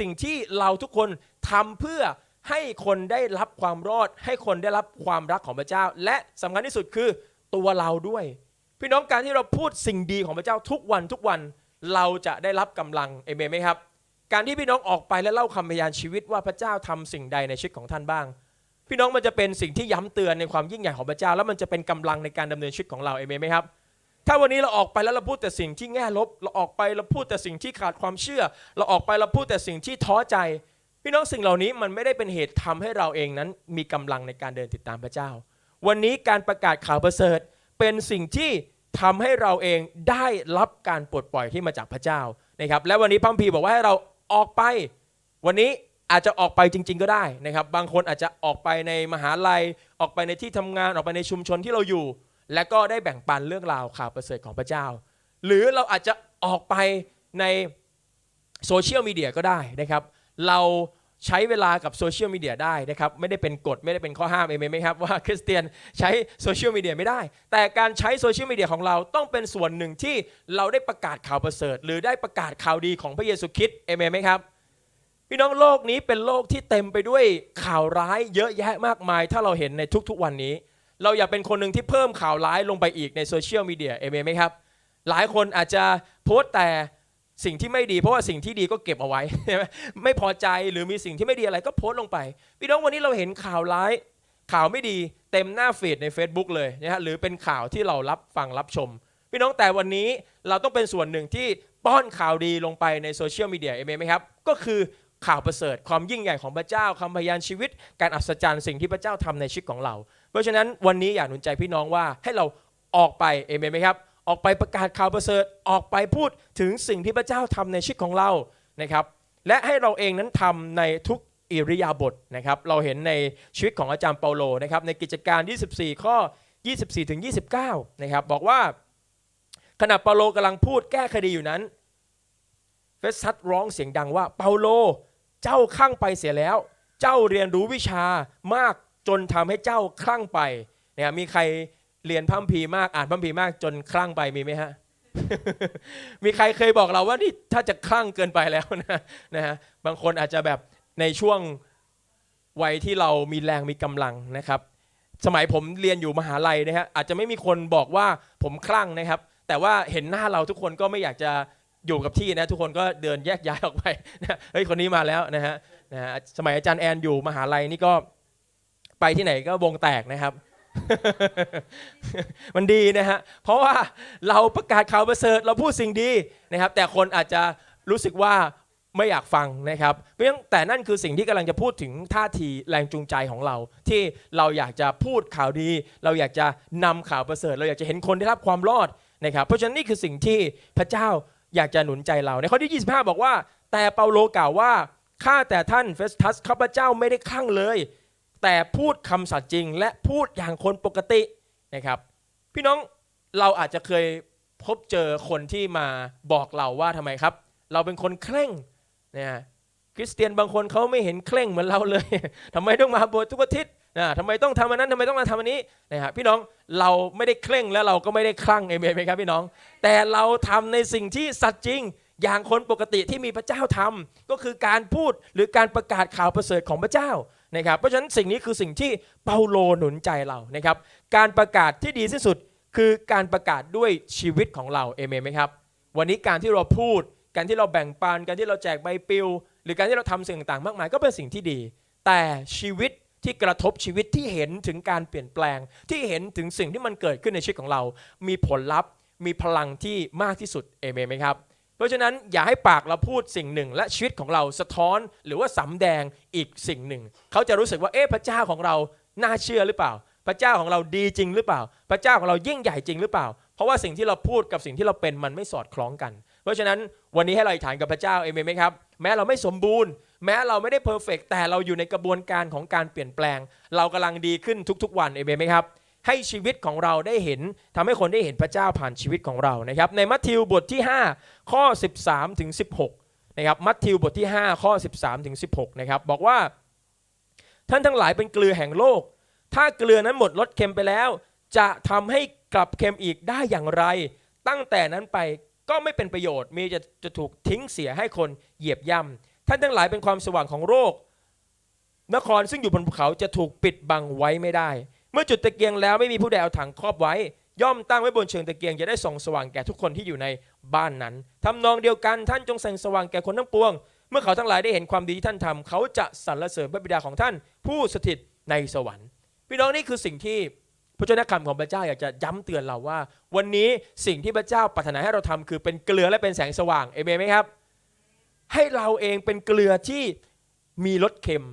สิ่งที่เราทุกคนทำเพื่อให้คนได้รับความรอด ให้คนได้รับความรักของพระเจ้า และสำคัญที่สุดคือตัวเราด้วย พี่น้องการที่เราพูดสิ่งดีของพระเจ้าทุกวันทุกวันเราจะได้รับกำลังเอเมนไหมครับ การที่พี่น้องออกไปและเล่าคำพยานชีวิตว่าพระเจ้าทำสิ่งใดในชีวิตของท่านบ้าง พี่น้องมันจะเป็นสิ่งที่ย้ำเตือนในความยิ่งใหญ่ของพระเจ้า แล้วมันจะเป็นกำลังในการดำเนินชีวิตของเราเอเมนไหมครับ ถ้าวันนี้เราออกไปแล้วเราพูดแต่สิ่งที่แง่ลบ เราออกไปเราพูดแต่สิ่งที่ขาดความเชื่อ เราออกไปเราพูดแต่สิ่งที่ท้อใจ พี่น้องสิ่งเหล่านี้มันไม่ได้เป็นเหตุทำให้เราเองนั้น มีกำลังในการเดินติดตามพระเจ้า วันนี้การประกาศข่าวประเสริฐ เป็นสิ่งที่ทำให้เราเองได้รับการปลดปล่อยที่มาจากพระเจ้านะครับ และวันนี้พระคัมภีบอกว่าให้เราออกไป วันนี้อาจจะออกไปจริง ๆ ก็ได้นะครับ บางคนอาจจะออกไปในมหาลัย ออกไปในที่ทำงานออกไปในชุมชนที่เราอยู่ และก็ได้แบ่งปันเรื่องราวข่าวประเสริฐของพระเจ้า หรือเราอาจจะออกไปในโซเชียลมีเดียก็ได้นะครับ เราใช้เวลากับโซเชียลมีเดียได้นะครับ ไม่ได้เป็นกฎไม่ได้เป็นข้อห้ามเองไหมครับว่าคริสเตียนใช้โซเชียลมีเดียไม่ได้ แต่การใช้โซเชียลมีเดียของเราต้องเป็นส่วนหนึ่งที่เราได้ประกาศข่าวประเสริฐ หรือได้ประกาศข่าวดีของพระเยซูคริสต์เอเมนไหมครับพี่น้องโลกนี้เป็นโลกที่เต็มไปด้วยข่าวร้ายเยอะแยะมากมาย ถ้าเราเห็นในทุกๆวันนี้ เราอย่าเป็นคนหนึ่งที่เพิ่มข่าวร้ายลงไปอีกในโซเชียลมีเดียเอเมนไหมครับ หลายคนอาจจะโพสต์แต่สิ่งที่ไม่ดีเพราะว่าสิ่งที่ดีก็เก็บเอาไว้ ไม่พอใจหรือมีสิ่งที่ไม่ดีอะไรก็โพสต์ลงไป พี่น้องวันนี้เราเห็นข่าวร้าย ข่าวไม่ดีเต็มหน้าฟีดใน Facebook เลยนะฮะหรือเป็นข่าวที่เรารับฟังรับชม พี่น้องแต่วันนี้เราต้องเป็นส่วนหนึ่งที่ป้อนข่าวดีลงไปในโซเชียลมีเดียเอเมนไหมครับก็คือ ข่าวประเสริฐ ความยิ่งใหญ่ของพระเจ้าคำพยานชีวิต การอัศจรรย์สิ่งที่พระเจ้าทำในชีวิตของเรา เพราะฉะนั้นวันนี้อยากหนุนใจพี่น้องว่าให้เราออกไปเอเมนไหมครับออกไปประกาศข่าวประเสริฐออกไปพูดถึงสิ่งที่พระเจ้าทำในชีวิตของเรานะครับ และให้เราเองนั้นทำในทุกอิริยาบถนะครับเราเห็นในชีวิตของอาจารย์เปาโลนะครับในกิจการ 24 ข้อ 24ถึง29นะครับบอกว่าขณะเปาโลกำลังพูดแก้คดีอยู่นั้นเฟสซัสร้องเสียงดังว่าเปาโล เจ้าคลั่งไปเสียแล้ว เจ้าเรียนรู้วิชามากจนทำให้เจ้าคลั่งไปเนี่ยมีใครเรียนพัมภีมากอ่านพัมภีมากจนคลั่งไปมีไหมฮะมีใครเคยบอกเราว่านี่ถ้าจะคลั่งเกินไปแล้วนะนะฮะบางคนอาจจะแบบในช่วงวัยที่เรามีแรงมีกำลังนะครับ สมัยผมเรียนอยู่มหาลัยนะฮะอาจจะไม่มีคนบอกว่าผมคลั่งนะครับ แต่ว่าเห็นหน้าเราทุกคนก็ไม่อยากจะ อยู่กับที่นะทุกคนก็เดินแยกย้ายออกไปนะเฮ้ยคนนี้มาแล้วนะฮะนะฮะสมัยอาจารย์แอนอยู่มหาลัยนี่ก็ไปที่ไหนก็วงแตกนะครับ มันดีนะฮะเพราะว่าเราประกาศข่าวประเสริฐเราพูดสิ่งดีนะครับ แต่คนอาจจะรู้สึกว่าไม่อยากฟังนะครับเพราะฉะนั้นแต่นั่นคือสิ่งที่กำลังจะพูดถึงท่าทีแรงจูงใจของเรา ที่เราอยากจะพูดข่าวดี เราอยากจะนำข่าวประเสริฐ เราอยากจะเห็นคนได้รับความรอดนะครับ เพราะฉะนั้นนี่คือสิ่งที่พระเจ้า อยากจะหนุนใจเรา ในข้อที่ 25 บอกว่า แต่เปาโลกล่าวว่าข้าแต่ท่านเฟสทัสข้าพเจ้าไม่ได้ข้างเลย แต่พูดคำสัตย์จริง และพูดอย่างคนปกตินะครับ พี่น้องเราอาจจะเคยพบเจอคนที่มาบอกเราว่าทำไมครับ เราเป็นคนเคร่งนะคริสเตียนบางคนเขาไม่เห็นเคร่งเหมือนเราเลยทำไมต้องมาโบสถ์ทุกอาทิตย์ นะทำไมต้องทำอันนั้นทำไมต้องมาทำอันนี้นะฮะพี่น้องเราไม่ได้เคร่งและเราก็ไม่ได้คลั่งเอเมนไหมครับพี่น้อง แต่เราทำในสิ่งที่สัตย์จริงอย่างคนปกติที่มีพระเจ้าทำก็คือการพูดหรือการประกาศข่าวประเสริฐของพระเจ้านะครับเพราะฉะนั้นสิ่งนี้คือสิ่งที่เปาโลหนุนใจเรานะครับการประกาศที่ดีที่สุดคือการประกาศด้วยชีวิตของเราเอเมนไหมครับวันนี้การที่เราพูด การที่เราแบ่งปันการที่เราแจกใบปลิว หรือการที่เราทำสิ่งต่างๆมากมายก็เป็นสิ่งที่ดี แต่ชีวิต ที่กระทบชีวิตที่เห็นถึงการเปลี่ยนแปลง ที่เห็นถึงสิ่งที่มันเกิดขึ้นในชีวิตของเรา มีผลลัพธ์ มีพลังที่มากที่สุดเอเมนไหมครับ เพราะฉะนั้นอย่าให้ปากเราพูดสิ่งหนึ่ง และชีวิตของเราสะท้อนหรือว่าสำแดงอีกสิ่งหนึ่ง เขาจะรู้สึกว่าเอ๊ะพระเจ้าของเราน่าเชื่อหรือเปล่า พระเจ้าของเราดีจริงหรือเปล่า พระเจ้าของเรายิ่งใหญ่จริงหรือเปล่า เพราะว่าสิ่งที่เราพูดกับสิ่งที่เราเป็นมันไม่สอดคล้องกัน เพราะฉะนั้นวันนี้ให้เราอธิษฐานกับพระเจ้าเอเมนไหมครับแม้เราไม่สมบูรณ์ แม้เราไม่ได้เพอร์เฟกแต่เราอยู่ในกระบวนการของการเปลี่ยนแปลง เรากำลังดีขึ้นทุกๆ วันเอเมนไหมครับ ให้ชีวิตของเราได้เห็นทำให้คนได้เห็นพระเจ้าผ่านชีวิตของเรานะครับ ในมัทธิวบทที่ 5 ข้อ 13ถึง16นะครับมัทธิวบทที่ 5 ข้อ 13ถึง16นะครับบอกว่า ท่านทั้งหลายเป็นเกลือแห่งโลก ถ้าเกลือนั้นหมดรสเค็มไปแล้ว จะทำให้กลับเค็มอีกได้อย่างไร ตั้งแต่นั้นไปก็ไม่เป็นประโยชน์มีจะจะถูกทิ้งเสียให้คนเหยียบย่ำ ท่านทั้งหลายเป็นความสว่างของโลกนครซึ่งอยู่บนภูเขาจะถูกปิดบังไว้ไม่ได้ เมื่อจุดตะเกียงแล้วไม่มีผู้ใดเอาถังครอบไว้ ย่อมตั้งไว้บนเชิงตะเกียงจะได้ส่องสว่างแก่ทุกคนที่อยู่ในบ้านนั้นทำนองเดียวกันท่านจงแสงสว่างแก่คนทั้งปวง เมื่อเขาทั้งหลายได้เห็นความดีที่ท่านทำเขาจะสรรเสริญพระบิดาของท่าน ผู้สถิตในสวรรค์พี่น้องนี่คือสิ่งที่พระเจ้าคำของพระเจ้าอยากจะย้ำเตือนเราว่า วันนี้สิ่งที่พระเจ้าปรารถนาให้เราทำคือเป็นเกลือและเป็นแสงสว่างเอเมนไหมครับ ให้เราเองเป็นเกลือที่มีรสเค็ม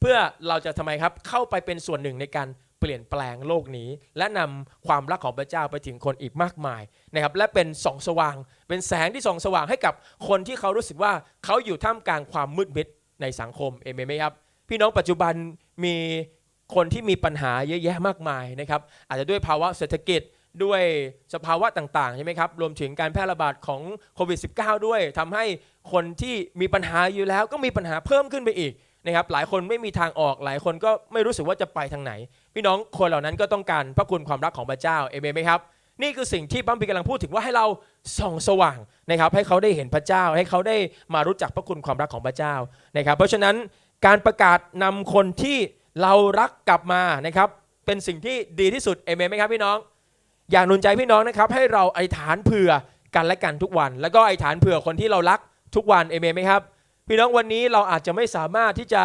เพื่อเราจะทำไมครับ เข้าไปเป็นส่วนหนึ่งในการเปลี่ยนแปลงโลกนี้ และนำความรักของพระเจ้าไปถึงคนอีกมากมายนะครับและเป็นส่องสว่าง เป็นแสงที่ส่องสว่างให้กับคนที่เขารู้สึกว่าเขาอยู่ท่ามกลางความมืดมิดในสังคมเอเมนไหมครับ พี่น้องปัจจุบันมีคนที่มีปัญหาเยอะแยะมากมายนะครับอาจจะด้วยภาวะเศรษฐกิจ ด้วยสภาวะต่างๆใช่ไหมครับรวมถึงการแพร่ระบาดของโควิด -19 ด้วยทำให้คนที่มีปัญหาอยู่แล้วก็มีปัญหาเพิ่มขึ้นไปอีกนะครับหลายคนไม่มีทางออกหลายคนก็ไม่รู้สึกว่าจะไปทางไหน พี่น้องคนเหล่านั้นก็ต้องการพระคุณความรักของพระเจ้าเอเมนไหมครับนี่คือสิ่งที่บัมพีกำลังพูดถึงว่าให้เราส่องสว่างนะครับให้เขาได้เห็นพระเจ้า ให้เขาได้มารู้จักพระคุณความรักของพระเจ้านะครับ เพราะฉะนั้นการประกาศนำคนที่เรารักกลับมานะครับเป็นสิ่งที่ดีที่สุดเอเมนไหมครับพี่น้อง อยากหนุนใจพี่น้องนะครับ ให้เราอธิษฐานเผื่อกันและกันทุกวัน แล้วก็อธิษฐานเผื่อคนที่เรารักทุกวันเอเมนไหมครับ พี่น้องวันนี้เราอาจจะไม่สามารถที่จะ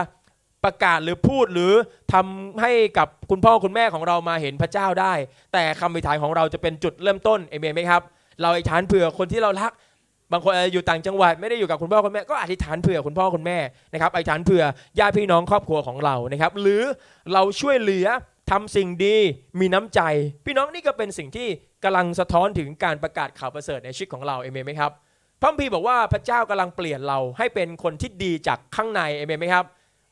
ประกาศหรือพูดหรือทำให้กับคุณพ่อคุณแม่ของเรามาเห็นพระเจ้าได้ แต่คำอธิษฐานของเราจะเป็นจุดเริ่มต้นเอเมนไหมครับ เราอธิษฐานเผื่อคนที่เรารัก บางคนอาจจะอยู่ต่างจังหวัดไม่ได้อยู่กับคุณพ่อคุณแม่ก็อธิษฐานเผื่อคุณพ่อคุณแม่นะครับอธิษฐานเผื่อญาติพี่น้องครอบครัวของเรานะครับ หรือเราช่วยเหลือ ทำสิ่งดีมีน้ำใจ พี่น้องนี่ก็เป็นสิ่งที่กำลังสะท้อนถึงการประกาศข่าวประเสริฐในชีวิตของเราเอเมนไหมครับพระคัมภีร์บอกว่าพระเจ้ากำลังเปลี่ยนเราให้เป็นคนที่ดีจากข้างในเอเมนไหมครับ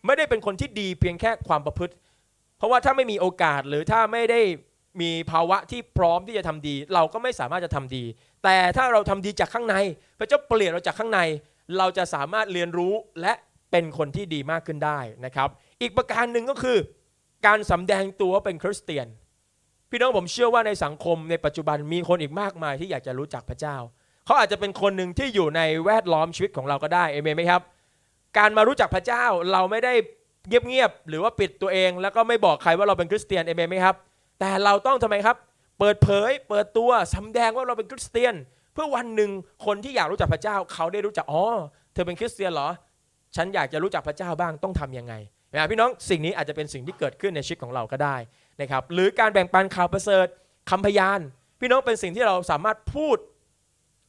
ไม่ได้เป็นคนที่ดีเพียงแค่ความประพฤติ เพราะว่าถ้าไม่มีโอกาสหรือถ้าไม่ได้มีภาวะที่พร้อมที่จะทำดี เราก็ไม่สามารถจะทำดี แต่ถ้าเราทำดีจากข้างใน พระเจ้าเปลี่ยนเราจากข้างใน เราจะสามารถเรียนรู้และเป็นคนที่ดีมากขึ้นได้นะครับ อีกประการหนึ่งก็คือ การสำแดงตัวว่าเป็นคริสเตียน พี่น้องผมเชื่อว่าในสังคมในปัจจุบันมีคนอีกมากมายที่อยากจะรู้จักพระเจ้า เขาอาจจะเป็นคนหนึ่งที่อยู่ในแวดล้อมชีวิตของเราก็ได้เอเมนไหมครับ การมารู้จักพระเจ้าเราไม่ได้เงียบๆหรือว่าปิดตัวเอง แล้วก็ไม่บอกใครว่าเราเป็นคริสเตียนเอเมนไหมครับ แต่เราต้องทำไมครับ เปิดเผย เปิดตัวสำแดงว่าเราเป็นคริสเตียน เพื่อวันหนึ่งคนที่อยากรู้จักพระเจ้า เขาได้รู้จักอ๋อเธอเป็นคริสเตียนเหรอ ฉันอยากจะรู้จักพระเจ้าบ้างต้องทำยังไง นะพี่น้องสิ่งนี้อาจจะเป็นสิ่งที่เกิดขึ้นในชีวิตของเราก็ได้นะครับหรือการแบ่งปันข่าวประเสริฐคำพยาน พี่น้องเป็นสิ่งที่เราสามารถพูด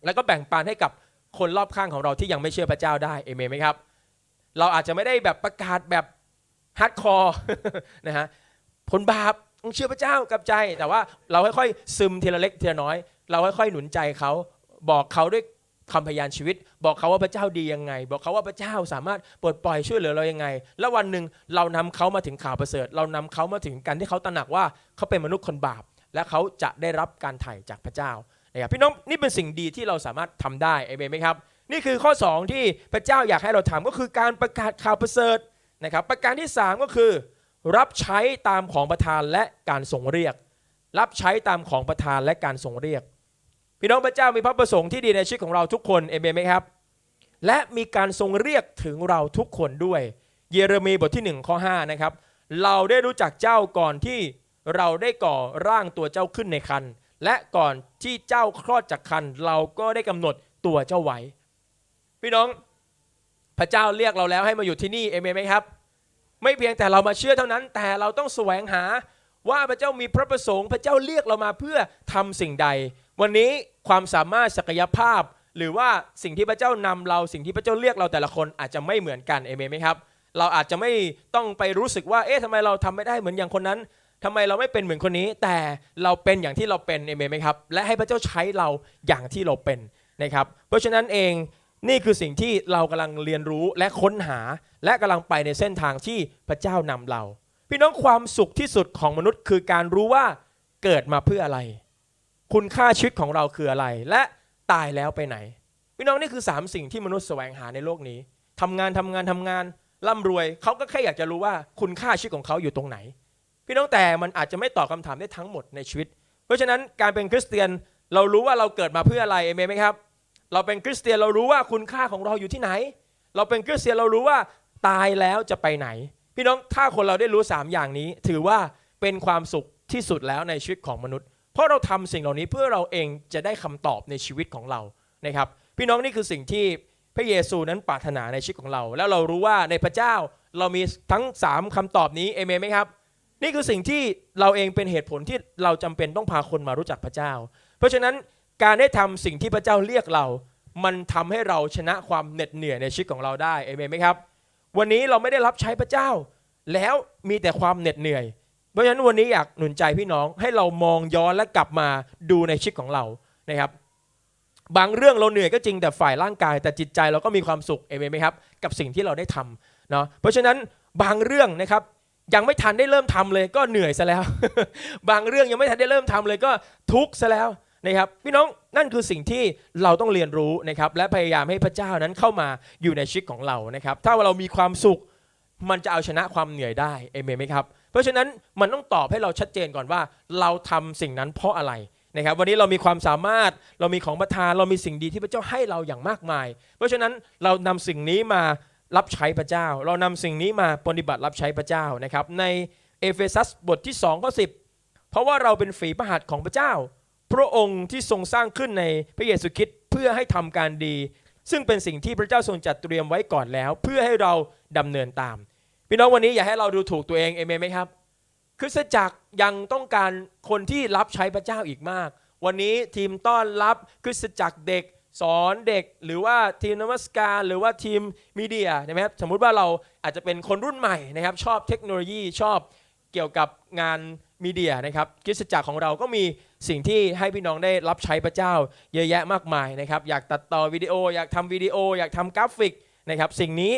แล้วก็แบ่งปันให้กับคนรอบข้างของเราที่ยังไม่เชื่อพระเจ้าได้เอเมนไหมครับ เราอาจจะไม่ได้แบบประกาศแบบฮาร์ดคอร์นะฮะคนบาปต้องเชื่อพระเจ้ากับใจ แต่ว่าเราค่อยๆซึมทีละเล็กทีละน้อย เราค่อยๆหนุนใจเขาบอกเขาด้วย คำพยานชีวิต บอกเขาว่าพระเจ้าดียังไง บอกเขาว่าพระเจ้าสามารถปลดปล่อยช่วยเหลือเรายังไง แล้ววันหนึ่งเรานำเขามาถึงข่าวประเสริฐ เรานำเขามาถึงการที่เขาตระหนักว่าเขาเป็นมนุษย์คนบาป และเขาจะได้รับการไถ่จากพระเจ้านะครับพี่น้องนี่เป็นสิ่งดีที่เราสามารถทำได้เอเมนไหมครับ นี่คือข้อ 2 ที่พระเจ้าอยากให้เราทำก็คือการประกาศข่าวประเสริฐนะครับประการที่ 3 ก็คือ รับใช้ตามของประทานและการทรงเรียก รับใช้ตามของประทานและการทรงเรียก พี่น้องพระเจ้ามีพระประสงค์ที่ดีในชีวิตของเราทุกคนเอเมนไหมครับ และมีการทรงเรียกถึงเราทุกคนด้วย เยเรมีบทที่1ข้อ5นะครับเราได้รู้จักเจ้าก่อนที่เราได้ก่อร่างตัวเจ้าขึ้นในคันและก่อนที่เจ้าคลอดจากคันเราก็ได้กำหนดตัวเจ้าไว้ พี่น้องพระเจ้าเรียกเราแล้วให้มาอยู่ที่นี่เอเมนไหมครับ ไม่เพียงแต่เรามาเชื่อเท่านั้น แต่เราต้องแสวงหาว่าพระเจ้ามีพระประสงค์ พระเจ้าเรียกเรามาเพื่อทำสิ่งใด วันนี้ความสามารถศักยภาพ หรือว่าสิ่งที่พระเจ้านำเราสิ่งที่พระเจ้าเรียกเราแต่ละคนอาจจะไม่เหมือนกันเอเมนไหมครับ เราอาจจะไม่ต้องไปรู้สึกว่า เอ๊ะทำไมเราทำไม่ได้เหมือนอย่างคนนั้นทำไมเราไม่เป็นเหมือนคนนี้ แต่เราเป็นอย่างที่เราเป็นเอเมนไหมครับ และให้พระเจ้าใช้เราอย่างที่เราเป็นนะครับ เพราะฉะนั้นเองนี่คือสิ่งที่เรากำลังเรียนรู้และค้นหา และกำลังไปในเส้นทางที่พระเจ้านำเรา พี่น้องความสุขที่สุดของมนุษย์คือการรู้ว่าเกิดมาเพื่ออะไร คุณค่าชีวิตของเราคืออะไร และตายแล้วไปไหนพี่น้องนี่คือ 3 สิ่งที่มนุษย์แสวงหาในโลกนี้ทำงานทำงานทำงานร่ำรวยเขาก็แค่อยากจะรู้ว่าคุณค่าชีวิตของเขาอยู่ตรงไหน พี่น้องแต่มันอาจจะไม่ตอบคำถามได้ทั้งหมดในชีวิต เพราะฉะนั้นการเป็นคริสเตียนเรารู้ว่าเราเกิดมาเพื่ออะไรเอเมนไหมครับ เราเป็นคริสเตียนเรารู้ว่าคุณค่าของเราอยู่ที่ไหน เราเป็นคริสเตียนเรารู้ว่าตายแล้วจะไปไหน พี่น้องถ้าคนเราได้รู้ 3 อย่างนี้ ถือว่าเป็นความสุขที่สุดแล้วในชีวิตของมนุษย์ เพราะเราทำสิ่งเหล่านี้เพื่อเราเองจะได้คำตอบในชีวิตของเรานะครับ พี่น้องนี่คือสิ่งที่พระเยซูนั้นปรารถนาในชีวิตของเรา แล้วเรารู้ว่าในพระเจ้าเรามีทั้ง 3คำตอบนี้เอเมนไหมครับ นี่คือสิ่งที่เราเองเป็นเหตุผลที่เราจำเป็นต้องพาคนมารู้จักพระเจ้า เพราะฉะนั้นการได้ทำสิ่งที่พระเจ้าเรียกเรา มันทำให้เราชนะความเหน็ดเหนื่อยในชีวิตของเราได้เอเมนไหมครับ วันนี้เราไม่ได้รับใช้พระเจ้า แล้วมีแต่ความเหน็ดเหนื่อย เพราะฉะนั้นวันนี้อยากหนุนใจพี่น้องให้เรามองย้อนและกลับมาดูในชีวิตของเรานะครับ บางเรื่องเราเหนื่อยก็จริงแต่ฝ่ายร่างกาย แต่จิตใจเราก็มีความสุขเอเมนไหมครับ กับสิ่งที่เราได้ทำเนาะเพราะฉะนั้นบางเรื่องนะครับยังไม่ทันได้เริ่มทำเลยก็เหนื่อยซะแล้ว บางเรื่องยังไม่ทันได้เริ่มทำเลยก็ทุกข์ซะแล้วนะครับพี่น้องนั่นคือสิ่งที่เราต้องเรียนรู้นะครับและพยายามให้พระเจ้านั้นเข้ามาอยู่ในชีวิตของเรานะครับถ้าเรามีความสุขมันจะเอาชนะความเหนื่อยได้เอเมนไหมครับ เพราะฉะนั้นมันต้องตอบให้เราชัดเจนก่อนว่า เราทำสิ่งนั้นเพราะอะไรนะครับวันนี้เรามีความสามารถเรามีของประทานเรามีสิ่งดีที่พระเจ้าให้เราอย่างมากมาย เพราะฉะนั้นเรานำสิ่งนี้มารับใช้พระเจ้า เรานำสิ่งนี้มาปฏิบัติรับใช้พระเจ้านะครับ ในเอเฟซัสบทที่2ข้อ10 เพราะว่าเราเป็นฝีพระหัตถ์ของพระเจ้า พระองค์ที่ทรงสร้างขึ้นในพระเยซูคริสต์เพื่อให้ทำการดี ซึ่งเป็นสิ่งที่พระเจ้าทรงจัดเตรียมไว้ก่อนแล้ว เพื่อให้เราดำเนินตาม พี่น้องวันนี้อย่าให้เราดูถูกตัวเองเอเมนไหมครับคริสตจักรยังต้องการคนที่รับใช้พระเจ้าอีกมาก วันนี้ทีมต้อนรับคริสตจักรเด็กสอนเด็กหรือว่าทีมนมัสการหรือว่าทีมมีเดียใช่ไหมครับสมมุติว่าเราอาจจะเป็นคนรุ่นใหม่นะครับ ชอบเทคโนโลยีชอบเกี่ยวกับงานมีเดียนะครับคริสตจักรของเราก็มีสิ่งที่ให้พี่น้องได้รับใช้พระเจ้า เยอะแยะมากมายนะครับ อยากตัดต่อวิดีโอ อยากทำวิดีโอ อยากทำกราฟิกนะครับ สิ่งนี้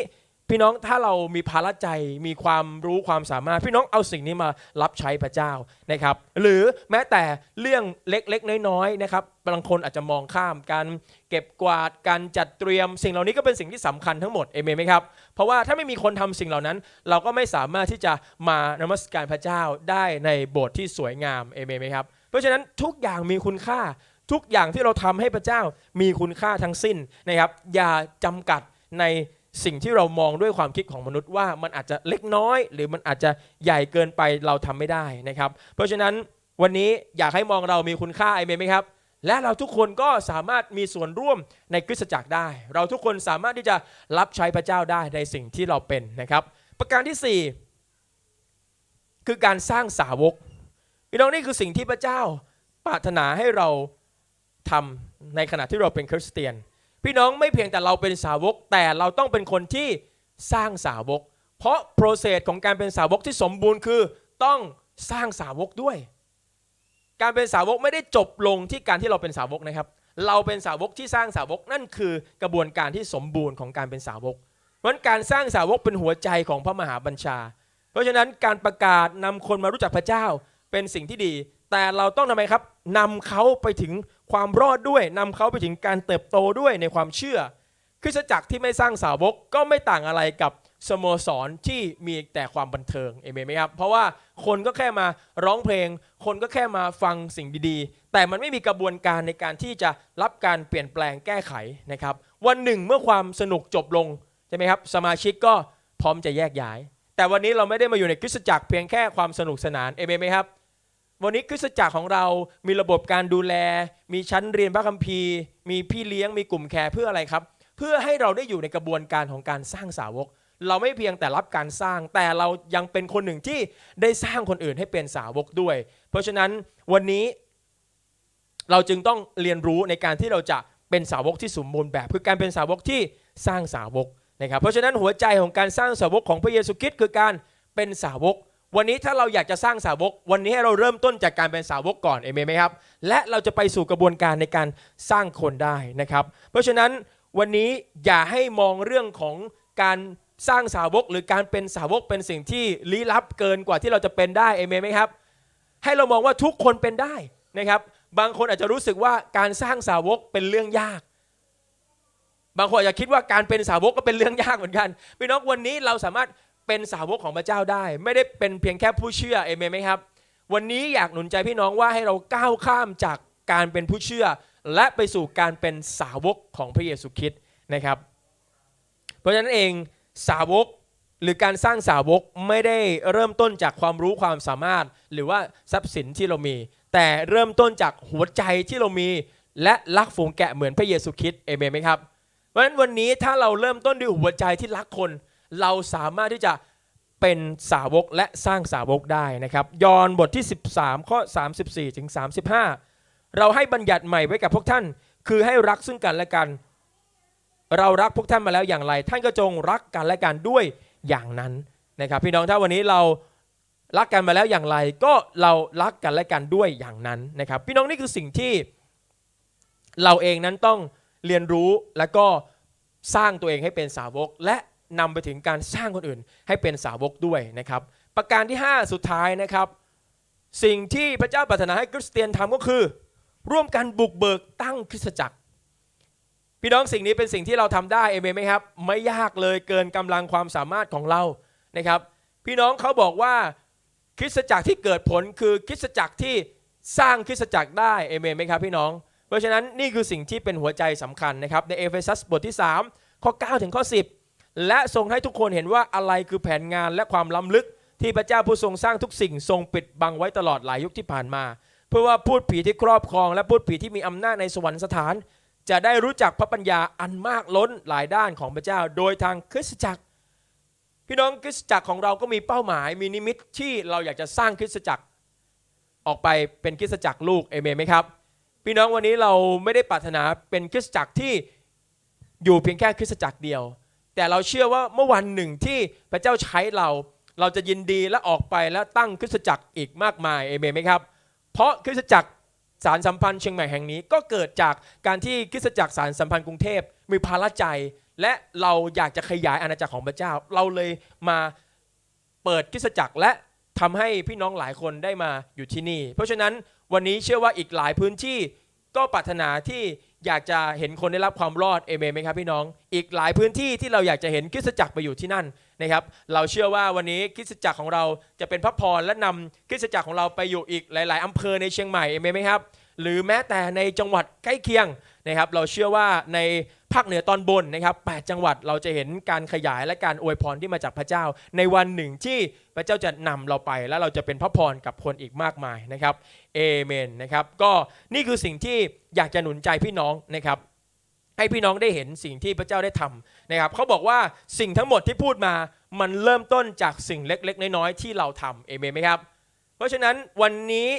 พี่น้องถ้าเรามีภาระใจมีความรู้ความสามารถ พี่น้องเอาสิ่งนี้มารับใช้พระเจ้านะครับ หรือแม้แต่เรื่องเล็กๆ น้อยๆนะครับบางคนอาจจะมองข้ามการเก็บกวาดการจัดเตรียม สิ่งเหล่านี้ก็เป็นสิ่งที่สำคัญทั้งหมดเอเมนไหมครับเพราะว่าถ้าไม่มีคนทำสิ่งเหล่านั้น เราก็ไม่สามารถที่จะมานมัสการพระเจ้าได้ในโบสถ์ที่สวยงามเอเมนไหมครับเพราะฉะนั้นทุกอย่างมีคุณค่า ทุกอย่างที่เราทำให้พระเจ้ามีคุณค่าทั้งสิ้นนะครับอย่าจำกัดใน สิ่งที่เรามองด้วยความคิดของมนุษย์ว่ามันอาจจะเล็กน้อย หรือมันอาจจะใหญ่เกินไปเราทำไม่ได้นะครับ เพราะฉะนั้นวันนี้อยากให้มองเรามีคุณค่าเอเมนไหมครับ และเราทุกคนก็สามารถมีส่วนร่วมในคริสตจักรได้ เราทุกคนสามารถที่จะรับใช้พระเจ้าได้ในสิ่งที่เราเป็นนะครับ ประการที่สี่คือการสร้างสาวกพี่น้องนี่คือสิ่งที่พระเจ้าปรารถนาให้เราทำในขณะที่เราเป็นคริสเตียน พี่น้องไม่เพียงแต่เราเป็นสาวก แต่เราต้องเป็นคนที่สร้างสาวก เพราะโปรเซสของการเป็นสาวกที่สมบูรณ์คือต้องสร้างสาวกด้วย การเป็นสาวกไม่ได้จบลงที่การที่เราเป็นสาวกนะครับ เราเป็นสาวกที่สร้างสาวกนั่นคือกระบวนการที่สมบูรณ์ของการเป็นสาวกเพราะการสร้างสาวกเป็นหัวใจของพระมหาบัญชา เพราะฉะนั้นการประกาศนำคนมารู้จักพระเจ้าเป็นสิ่งที่ดี แต่เราต้องทำไมครับนำเขาไปถึงความรอดด้วยนำเขาไปถึงการเติบโตด้วยในความเชื่อคริสตจักรที่ไม่สร้างสาวกก็ไม่ต่างอะไรกับสโมสรที่มีแต่ความบันเทิงเอเมนไหมครับเพราะว่าคนก็แค่มาร้องเพลง คนก็แค่มาฟังสิ่งดีๆ แต่มันไม่มีกระบวนการในการที่จะรับการเปลี่ยนแปลงแก้ไขนะครับ วันหนึ่งเมื่อความสนุกจบลงใช่ไหมครับสมาชิกก็พร้อมจะแยกย้าย แต่วันนี้เราไม่ได้มาอยู่ในคริสตจักรเพียงแค่ความสนุกสนานเอเมนไหมครับ วันนี้คริสตจักรของเรามีระบบการดูแล มีชั้นเรียนพระคัมภีร์ มีพี่เลี้ยง มีกลุ่มแคร์เพื่ออะไรครับ เพื่อให้เราได้อยู่ในกระบวนการของการสร้างสาวก เราไม่เพียงแต่รับการสร้าง แต่เรายังเป็นคนหนึ่งที่ได้สร้างคนอื่นให้เป็นสาวกด้วย เพราะฉะนั้นวันนี้เราจึงต้องเรียนรู้ในการที่เราจะเป็นสาวกที่สมบูรณ์แบบ คือการเป็นสาวกที่สร้างสาวกนะครับ เพราะฉะนั้นหัวใจของการสร้างสาวกของพระเยซูคริสต์คือการเป็นสาวก วันนี้ถ้าเราอยากจะสร้างสาวก วันนี้ให้เราเริ่มต้นจากการเป็นสาวกก่อนเอเมนไหมครับ และเราจะไปสู่กระบวนการในการสร้างคนได้นะครับ เพราะฉะนั้นวันนี้อย่าให้มองเรื่องของการสร้างสาวก หรือการเป็นสาวกเป็นสิ่งที่ลี้ลับเกินกว่าที่เราจะเป็นได้เอเมนไหมครับ ให้เรามองว่าทุกคนเป็นได้นะครับ บางคนอาจจะรู้สึกว่าการสร้างสาวกเป็นเรื่องยากบางคนอาจจะคิดว่าการเป็นสาวกก็เป็นเรื่องยากเหมือนกันพี่น้องวันนี้เราสามารถ เป็นสาวกของพระเจ้าได้ ไม่ได้เป็นเพียงแค่ผู้เชื่อเอเมนไหมครับ วันนี้อยากหนุนใจพี่น้องว่าให้เราก้าวข้ามจากการเป็นผู้เชื่อ และไปสู่การเป็นสาวกของพระเยซูคริสต์นะครับ เพราะฉะนั้นเองสาวกหรือการสร้างสาวกไม่ได้เริ่มต้นจากความรู้ความสามารถ หรือว่าทรัพย์สินที่เรามี แต่เริ่มต้นจากหัวใจที่เรามี และรักฝูงแกะเหมือนพระเยซูคริสต์เอเมนไหมครับเพราะฉะนั้นวันนี้ถ้าเราเริ่มต้นด้วยหัวใจที่รักคน เราสามารถที่จะเป็นสาวกและสร้างสาวกได้นะครับ ยอห์นบทที่ 13 ข้อ 34 ถึง 35 เราให้บัญญัติใหม่ไว้กับพวกท่าน คือให้รักซึ่งกันและกัน เรารักพวกท่านมาแล้วอย่างไร ท่านก็จงรักกันและกันด้วยอย่างนั้นนะครับ พี่น้องถ้าวันนี้เรารักกันมาแล้วอย่างไร ก็เรารักกันและกันด้วยอย่างนั้นนะครับ พี่น้องนี่คือสิ่งที่เราเองนั้นต้องเรียนรู้และก็สร้างตัวเองให้เป็นสาวกและ นำไปถึงการสร้างคนอื่นให้เป็นสาวกด้วยนะครับ ประการที่ 5 สุดท้ายนะครับ สิ่งที่พระเจ้าปรารถนาให้คริสเตียนทำก็คือ ร่วมกันบุกเบิกตั้งคริสตจักร พี่น้องสิ่งนี้เป็นสิ่งที่เราทำได้เอเมนไหมครับ ไม่ยากเลยเกินกำลังความสามารถของเรานะครับ พี่น้องเขาบอกว่าคริสตจักรที่เกิดผลคือคริสตจักรที่สร้างคริสตจักรได้เอเมนไหมครับพี่น้อง เพราะฉะนั้นนี่คือสิ่งที่เป็นหัวใจสำคัญนะครับในเอเฟซัสบทที่ 3 ข้อ 9 ถึงข้อ 10 และทรงให้ทุกคนเห็นว่าอะไรคือแผนงานและความล้ำลึก ที่พระเจ้าผู้ทรงสร้างทุกสิ่งทรงปิดบังไว้ตลอดหลายยุคที่ผ่านมา เพื่อว่าพูดผีที่ครอบครอง และพูดผีที่มีอำนาจในสวรรคสถาน จะได้รู้จักพระปัญญาอันมากล้นหลายด้านของพระเจ้า โดยทางคริสตจักร พี่น้องคริสตจักรของเราก็มีเป้าหมาย มีนิมิตที่เราอยากจะสร้างคริสตจักร ออกไปเป็นคริสตจักรลูกเอเมนไหมครับ พี่น้องวันนี้เราไม่ได้ปรารถนาเป็นคริสตจักรที่อยู่เพียงแค่คริสตจักรเดียว แต่เราเชื่อว่าเมื่อวันหนึ่งที่พระเจ้าใช้เรา เราจะยินดีและออกไปและตั้งคริสตจักรอีกมากมายเอเมนไหมครับ เพราะคริสตจักรสารสัมพันธ์เชียงใหม่แห่งนี้ก็เกิดจากการที่คริสตจักรสารสัมพันธ์กรุงเทพมีภาระใจ และเราอยากจะขยายอาณาจักรของพระเจ้า เราเลยมาเปิดคริสตจักรและทำให้พี่น้องหลายคนได้มาอยู่ที่นี่ เพราะฉะนั้นวันนี้เชื่อว่าอีกหลายพื้นที่ก็ปรารถนาที่ อยากจะเห็นคนได้รับความรอดเอเมนไหมครับพี่น้อง อีกหลายพื้นที่ที่เราอยากจะเห็นคริสตจักรไปอยู่ที่นั่นนะครับ เราเชื่อว่าวันนี้คริสตจักรของเราจะเป็นพระพรและนำคริสตจักรของเราไปอยู่อีกหลาย ๆอำเภอในเชียงใหม่เอเมนไหมครับ หรือแม้แต่ในจังหวัดใกล้เคียงนะครับ เราเชื่อว่าในภาคเหนือตอนบนนะครับแจังหวัดเราจะเห็นการขยายและการอวยพรที่มาจากพระเจ้า ในวันหนึ่งที่พระเจ้าจะนำเราไป และเราจะเป็นพระพรกับคนอีกมากมายนะครับเอเมนนะครับก็นี่คือสิ่งที่อยากจะหนุนใจพี่น้องนะครับให้พี่น้องได้เห็นสิ่งที่พระเจ้าได้ทำนะครับเขาบอกว่าสิ่งทั้งหมดที่พูดมามันเริ่มต้นจากสิ่งเล็กๆ น้อยๆที่เราทำเอเมนไหมครับ เพราะฉะนั้นวันนี้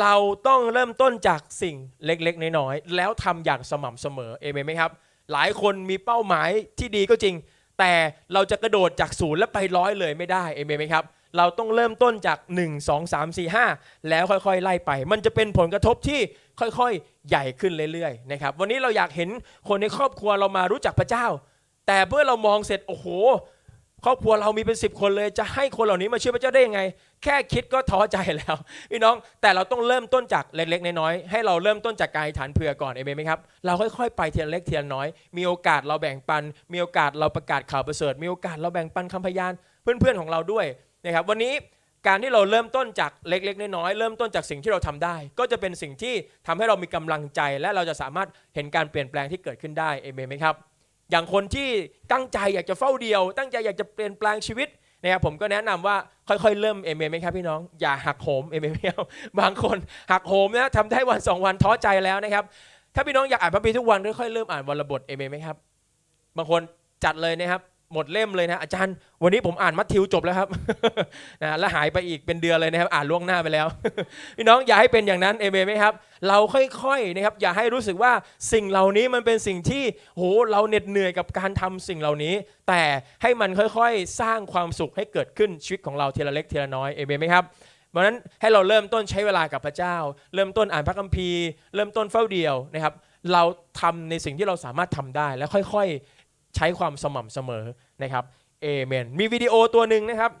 เราต้องเริ่มต้นจากสิ่งเล็กๆ น้อยๆ แล้วทำอย่างสม่ำเสมอเอเมนไหมครับ หลายคนมีเป้าหมายที่ดีก็จริง แต่เราจะกระโดดจากศูนย์แล้วไปร้อยเลยไม่ได้เอเมนไหมครับ เราต้องเริ่มต้นจาก 1 2 3 4 5 แล้วค่อยๆ ไล่ไป มันจะเป็นผลกระทบที่ค่อยๆ ใหญ่ขึ้นเรื่อยๆ นะครับ วันนี้เราอยากเห็นคนในครอบครัวเรามารู้จักพระเจ้า แต่เมื่อเรามองเสร็จโอ้โห ครอบครัวเรามีเป็นสิบคนเลย จะให้คนเหล่านี้มาเชื่อพระเจ้าได้ยังไง แค่คิดก็ท้อใจแล้ว พี่น้องแต่เราต้องเริ่มต้นจากเล็กๆน้อยๆให้เราเริ่มต้นจากการฐานเผื่อก่อนเอเมนไหมครับเราค่อยๆไปทีละเล็กทีละน้อย มีโอกาสเราแบ่งปัน มีโอกาสเราประกาศข่าวประเสริฐ มีโอกาสเราแบ่งปันคำพยานเพื่อนๆของเราด้วยนะครับวันนี้การที่เราเริ่มต้นจากเล็กๆน้อยๆเริ่มต้นจากสิ่งที่เราทำได้ ก็จะเป็นสิ่งที่ทำให้เรามีกำลังใจ และเราจะสามารถเห็นการเปลี่ยนแปลงที่เกิดขึ้นได้เอเมนไหมครับ อย่างคนที่ตั้งใจอยากจะเฝ้าเดียว ตั้งใจอยากจะเปลี่ยนแปลงชีวิตนะครับผมก็แนะนำว่าค่อยๆเริ่มเอเมนไหมครับพี่น้องอย่าหักโหมเอเมนไหมครับบางคนหักโหมนะทำได้วันสองวันท้อใจแล้วนะครับ ถ้าพี่น้องอยากอ่านพระบีทุกวันค่อยๆเริ่มอ่านวันละบทเอเมนไหมครับ บางคนจัดเลยนะครับ หมดเล่มเลยนะอาจารย์ วันนี้ผมอ่านมัทธิวจบแล้วครับ นะแล้วหายไปอีกเป็นเดือนเลยนะครับ อ่านล่วงหน้าไปแล้ว พี่น้องอย่าให้เป็นอย่างนั้นเอเมนไหมครับ เราค่อยๆนะครับ อย่าให้รู้สึกว่าสิ่งเหล่านี้มันเป็นสิ่งที่โหเราเหน็ดเหนื่อยกับการทำสิ่งเหล่านี้ แต่ให้มันค่อยๆ สร้างความสุขให้เกิดขึ้นชีวิตของเราทีละเล็กทีละน้อยเอเมนไหมครับเพราะนั้นให้เราเริ่มต้นใช้เวลากับพระเจ้า เริ่มต้นอ่านพระคัมภีร์ เริ่มต้นเฝ้าเดียวนะครับ เราทำในสิ่งที่เราสามารถทำได้ แล้วค่อยๆ ใช้ความสม่ำเสมอนะครับเอเมนมีวิดีโอตัวหนึ่งนะครับ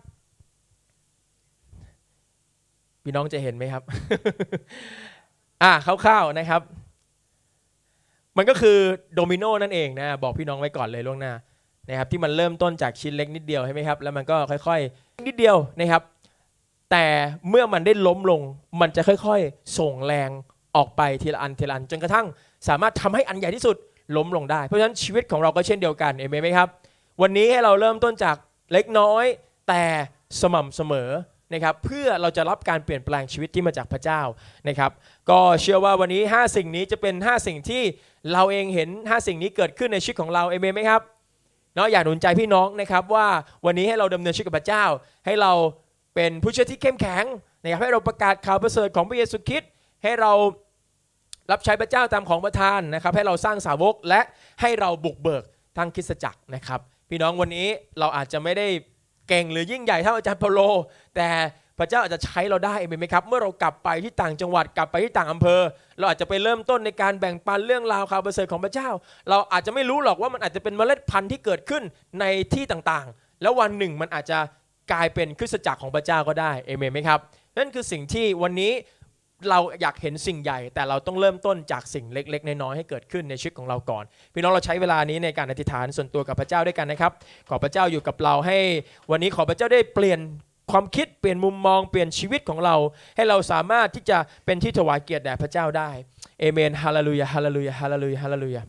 พี่น้องจะเห็นไหมครับ อ่าคร่าวๆนะครับ มันก็คือโดมิโนนั่นเองนะบอกพี่น้องไว้ก่อนเลยล่วงหน้านะครับที่มันเริ่มต้นจากชิ้นเล็กนิดเดียวใช่ไหมครับแล้วมันก็ค่อยๆ นิดเดียวนะครับ แต่เมื่อมันได้ล้มลง มันจะค่อยๆ ส่งแรงออกไปทีละอันทีละอันจนกระทั่ง สามารถทำให้อันใหญ่ที่สุด ล้มลงได้ เพราะฉะนั้นชีวิตของเราก็เช่นเดียวกันเอเมนไหมครับ วันนี้ให้เราเริ่มต้นจากเล็กน้อย แต่สม่ำเสมอนะครับเพื่อเราจะรับการเปลี่ยนแปลงชีวิตที่มาจากพระเจ้านะครับ ก็เชื่อว่าวันนี้ 5 สิ่งนี้จะเป็น 5 สิ่งที่เราเองเห็น 5 สิ่งนี้เกิดขึ้นในชีวิตของเราเอเมนไหมครับเนาะอยากหนุนใจพี่น้องนะครับว่าวันนี้ให้เราดำเนินชีวิตกับพระเจ้า ให้เราเป็นผู้เชื่อที่เข้มแข็งนะครับให้เราประกาศข่าวประเสริฐของพระเยซูคริสต์ให้เรา รับใช้พระเจ้าตามของประทานนะครับ ให้เราสร้างสาวกและให้เราบุกเบิกทางคริสตจักรนะครับ พี่น้องวันนี้เราอาจจะไม่ได้เก่งหรือยิ่งใหญ่เท่าอาจารย์เปโล แต่พระเจ้าอาจจะใช้เราได้เองไหมครับ เมื่อเรากลับไปที่ต่างจังหวัดกลับไปที่ต่างอำเภอ เราอาจจะไปเริ่มต้นในการแบ่งปันเรื่องราวข่าวประเสริฐของพระเจ้า เราอาจจะไม่รู้หรอกว่ามันอาจจะเป็นเมล็ดพันธุ์ที่เกิดขึ้นในที่ต่างๆ แล้ววันหนึ่งมันอาจจะกลายเป็นคริสตจักรของพระเจ้าก็ได้เอเมนไหมครับนั่นคือสิ่งที่วันนี้ เราอยากเห็นสิ่งใหญ่ แต่เราต้องเริ่มต้นจากสิ่งเล็ก ๆ น้อยๆให้เกิดขึ้นในชีวิตของเราก่อน พี่น้องเราใช้เวลานี้ในการอธิษฐานส่วนตัวกับพระเจ้าด้วยกันนะครับ ขอพระเจ้าอยู่กับเราให้ วันนี้ขอพระเจ้าได้เปลี่ยนความคิดเปลี่ยนมุมมองเปลี่ยนชีวิตของเรา ให้เราสามารถที่จะเป็นที่ถวายเกียรติแด่พระเจ้าได้เอเมนฮาเลลูยาฮาเลลูยาฮาเลลูยาฮาเลลูยา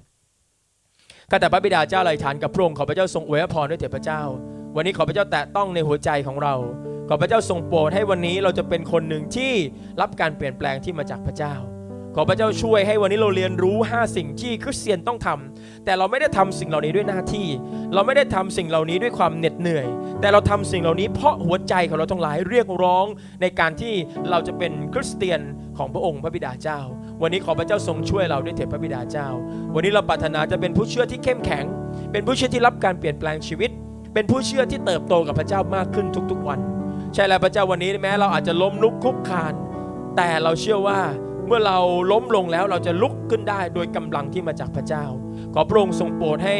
ข้าแต่พระบิดาเจ้าไหลฐานกับพระองค์ขอพระเจ้าทรงอวยพรด้วยเถิดพระเจ้า วันนี้ขอพระเจ้าแตะต้องในหัวใจของเรา ขอพระเจ้าทรงโปรดให้วันนี้เราจะเป็นคนหนึ่งที่รับการเปลี่ยนแปลงที่มาจากพระเจ้า ขอพระเจ้าช่วยให้วันนี้เราเรียนรู้ 5 สิ่งที่คริสเตียนต้องทำแต่เราไม่ได้ทำสิ่งเหล่านี้ด้วยหน้าที่ เราไม่ได้ทำสิ่งเหล่านี้ด้วยความเหน็ดเหนื่อย แต่เราทำสิ่งเหล่านี้เพราะหัวใจของเราทั้งหลายเรียกร้องในการที่เราจะเป็นคริสเตียนของพระองค์พระบิดาเจ้า วันนี้ขอพระเจ้าทรงช่วยเราด้วยเถิดพระบิดาเจ้า วันนี้เราปรารถนาจะเป็นผู้เชื่อที่เข้มแข็ง เป็นผู้เชื่อที่รับการเปลี่ยนแปลงชีวิต เป็นผู้เชื่อที่เติบโตกับพระเจ้ามากขึ้นทุกๆวัน ใช่แล้วพระเจ้าวันนี้แม้เราอาจจะล้มลุกคลุกคลาน แต่เราเชื่อว่าเมื่อเราล้มลงแล้วเราจะลุกขึ้นได้โดยกำลังที่มาจากพระเจ้า ขอพระองค์ทรงโปรดให้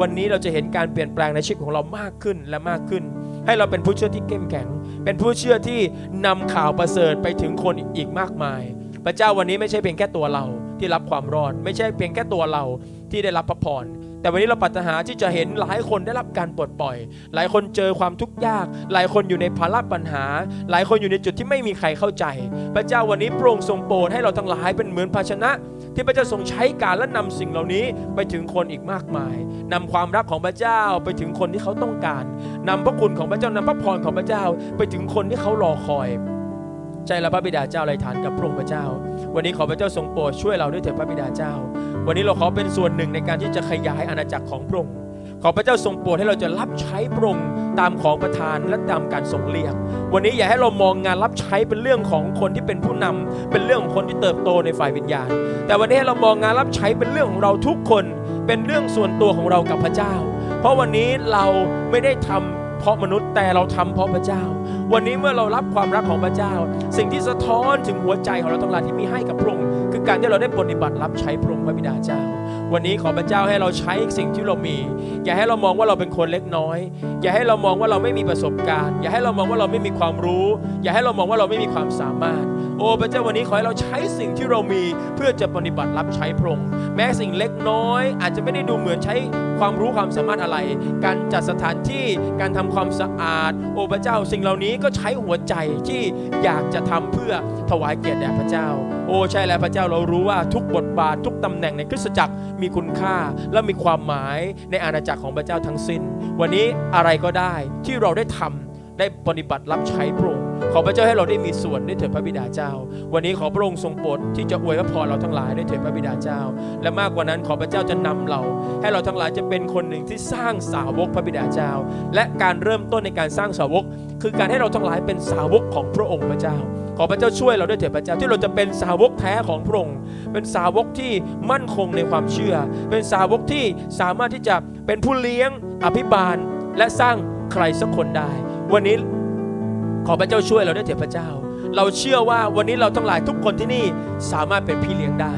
วันนี้เราจะเห็นการเปลี่ยนแปลงในชีวิตของเรามากขึ้นและมากขึ้น ให้เราเป็นผู้เชื่อที่เข้มแข็ง เป็นผู้เชื่อที่นำข่าวประเสริฐไปถึงคนอีกมากมาย พระเจ้าวันนี้ไม่ใช่เพียงแค่ตัวเราที่รับความรอด ไม่ใช่เพียงแค่ตัวเราที่ได้รับพระพรแต่วันนี้เราปรารถนาที่จะเห็นหลายคนได้รับการปลดปล่อย หลายคนเจอความทุกข์ยาก หลายคนอยู่ในภาระปัญหา หลายคนอยู่ในจุดที่ไม่มีใครเข้าใจ พระเจ้าวันนี้พระองทรงโปรดให้เราทั้งหลายเป็นเหมือนภาชนะ ที่พระเจ้าทรงใช้การและนำสิ่งเหล่านี้ไปถึงคนอีกมากมายนำความรักของพระเจ้าไปถึงคนที่เขาต้องการนำพระคุณของพระเจ้านำพระพรของพระเจ้าไปถึงคนที่เขารอคอย ใจและพระบิดาเจ้าไรฐานกับพระองค์พระเจ้า วันนี้ขอพระเจ้าทรงโปรดช่วยเราด้วยเถิดพระบิดาเจ้า วันนี้เราขอเป็นส่วนหนึ่งในการที่จะขยายอาณาจักรของพระองค์ขอพระเจ้าทรงโปรดให้เราจะรับใช้พระองค์ตามของประทานและตามการทรงเรียก วันนี้อย่าให้เรามองงานรับใช้เป็นเรื่องของคนที่เป็นผู้นำเป็นเรื่องของคนที่เติบโตในฝ่ายวิญญาณ แต่วันนี้ให้เรามองงานรับใช้เป็นเรื่องของเราทุกคน เป็นเรื่องส่วนตัวของเรากับพระเจ้า เพราะวันนี้เราไม่ได้ทำ เพราะมนุษย์แต่เราทำเพราะพระเจ้า วันนี้เมื่อเรารับความรักของพระเจ้า สิ่งที่สะท้อนถึงหัวใจของเราทั้งหลายที่มีให้กับพระองค์คือการที่เราได้ปฏิบัติรับใช้พระองค์พระบิดาเจ้า วันนี้ขอพระเจ้าให้เราใช้สิ่งที่เรามี อย่าให้เรามองว่าเราเป็นคนเล็กน้อย อย่าให้เรามองว่าเราไม่มีประสบการณ์ อย่าให้เรามองว่าเราไม่มีความรู้ อย่าให้เรามองว่าเราไม่มีความสามารถ โอ้พระเจ้าวันนี้ขอให้เราใช้สิ่งที่เรามีเพื่อจะปฏิบัติรับใช้พระองค์แม้สิ่งเล็กน้อย อาจจะไม่ได้ดูเหมือนใช้ความรู้ความสามารถอะไร การจัดสถานที่การทำความสะอาด โอ้พระเจ้าสิ่งเหล่านี้ก็ใช้หัวใจที่อยากจะทำเพื่อถวายเกียรติแด่พระเจ้า โอ้ใช่แล้วพระเจ้าเรารู้ว่าทุกบทบาททุกตำแหน่งในคริสตจักรมีคุณค่าและมีความหมายในอาณาจักรของพระเจ้าทั้งสิ้น วันนี้อะไรก็ได้ที่เราได้ทำ ได้ปฏิบัติรับใช้พระองค์ขอพระเจ้าให้เราได้มีส่วนด้วยเถิดพระบิดาเจ้า วันนี้ขอพระองค์ทรงโปรดที่จะอวยพระพรเราทั้งหลายด้วยเถิดพระบิดาเจ้า และมากกว่านั้นขอพระเจ้าจะนำเรา ให้เราทั้งหลายจะเป็นคนหนึ่งที่สร้างสาวกพระบิดาเจ้า และการเริ่มต้นในการสร้างสาวก คือการให้เราทั้งหลายเป็นสาวกของพระองค์พระเจ้า ขอพระเจ้าช่วยเราด้วยเถิดพระเจ้าที่เราจะเป็นสาวกแท้ของพระองค์เป็นสาวกที่มั่นคงในความเชื่อ เป็นสาวกที่สามารถที่จะเป็นผู้เลี้ยงอภิบาลและสร้างใครสักคนได้ วันนี้ขอพระเจ้าช่วยเราด้วยเถิดพระเจ้า เราเชื่อว่าวันนี้เราทั้งหลายทุกคนที่นี่สามารถเป็นพี่เลี้ยงได้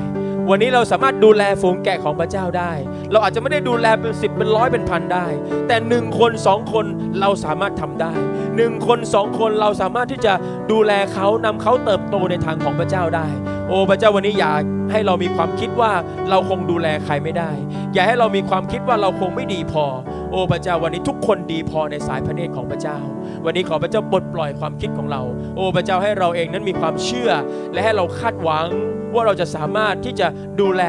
วันนี้เราสามารถดูแลฝูงแกะของพระเจ้าได้ เราอาจจะไม่ได้ดูแลเป็นสิบเป็นร้อยเป็นพันได้ แต่หนึ่งคนสองคนเราสามารถทำได้หนึ่งคนสองคนเราสามารถที่จะดูแลเขานำเขาเติบโตในทางของพระเจ้าได้ โอ้พระเจ้าวันนี้อย่าให้เรามีความคิดว่าเราคงดูแลใครไม่ได้ อย่าให้เรามีความคิดว่าเราคงไม่ดีพอ โอ้พระเจ้าวันนี้ทุกคนดีพอในสายพระเนตรของพระเจ้า วันนี้ขอพระเจ้าปลดปล่อยความคิดของเรา โอ้พระเจ้าให้เราเองนั้นมีความเชื่อ และให้เราคาดหวัง ว่าเราจะสามารถที่จะดูแล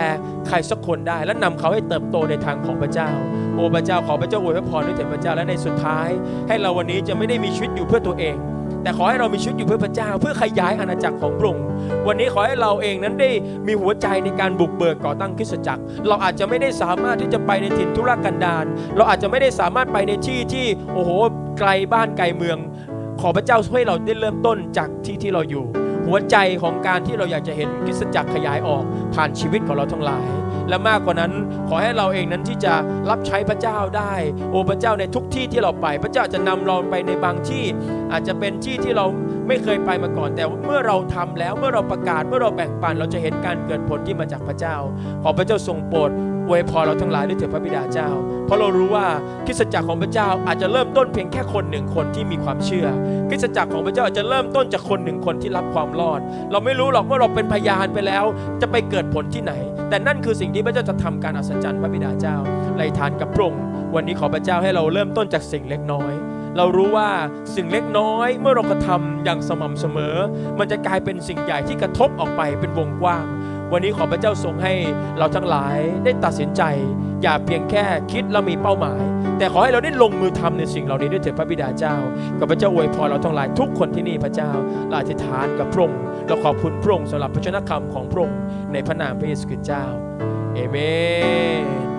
ใครสักคนได้ และนำเขาให้เติบโตในทางของพระเจ้า โอ้พระเจ้าขอพระเจ้าอวยพรด้วยเถิดพระเจ้าและในสุดท้าย ให้เราวันนี้จะไม่ได้มีชีวิตอยู่เพื่อตัวเอง แต่ขอให้เรามีชีวิตอยู่เพื่อพระเจ้า เพื่อขยายอาณาจักรของพระองค์วันนี้ขอให้เราเองนั้นได้มีหัวใจในการบุกเบิกก่อตั้งคริสตจักร เราอาจจะไม่ได้สามารถที่จะไปในถิ่นทุรกันดารเราอาจจะไม่ได้สามารถไปในที่ที่โอ้โหไกลบ้านไกลเมือง ขอพระเจ้าช่วยเราได้เริ่มต้นจากที่ที่เราอยู่ หัวใจของการที่เราอยากจะเห็นคริสตจักรขยายออกผ่านชีวิตของเราทั้งหลาย และมากกว่านั้นขอให้เราเองนั้นที่จะรับใช้พระเจ้าได้ โอ้พระเจ้าในทุกที่ที่เราไป พระเจ้าจะนำเราไปในบางที่ อาจจะเป็นที่ที่เราไม่เคยไปมาก่อน แต่เมื่อเราทำแล้วเมื่อเราประกาศเมื่อเราแบ่งปันเราจะเห็นการเกิดผลที่มาจากพระเจ้า ขอพระเจ้าทรงโปรด อวยพรเราทั้งหลายด้วยเถิดพระบิดาเจ้า เพราะเรารู้ว่าคริสตจักรของพระเจ้าอาจจะเริ่มต้นเพียงแค่คนหนึ่งคนที่มีความเชื่อคริสตจักรของพระเจ้าอาจจะเริ่มต้นจากคนหนึ่งคนที่รับความรอด เราไม่รู้หรอกว่าเราเป็นพยานไปแล้ว จะไปเกิดผลที่ไหน แต่นั่นคือสิ่งที่พระเจ้าจะทำการอัศจรรย์พระบิดาเจ้าไล่ทานกับพระองค์วันนี้ขอพระเจ้าให้เราเริ่มต้นจากสิ่งเล็กน้อยเรารู้ว่าสิ่งเล็กน้อยเมื่อเรากระทำอย่างสม่ำเสมอ มันจะกลายเป็นสิ่งใหญ่ที่กระทบออกไปเป็นวงกว้าง วันนี้ขอพระเจ้าทรงให้เราทั้งหลายได้ตัดสินใจ อย่าเพียงแค่คิดแล้วมีเป้าหมาย แต่ขอให้เราได้ลงมือทำในสิ่งเหล่านี้ด้วยเถิดพระบิดาเจ้ากับพระเจ้าอวยพรเราทั้งหลายทุกคนที่นี่พระเจ้าเราอธิษฐานกับพระองค์เราขอบคุณพระองค์สำหรับพระชนะคำของพระองค์ในพระนามพระเยซูคริสต์เจ้าเอเมน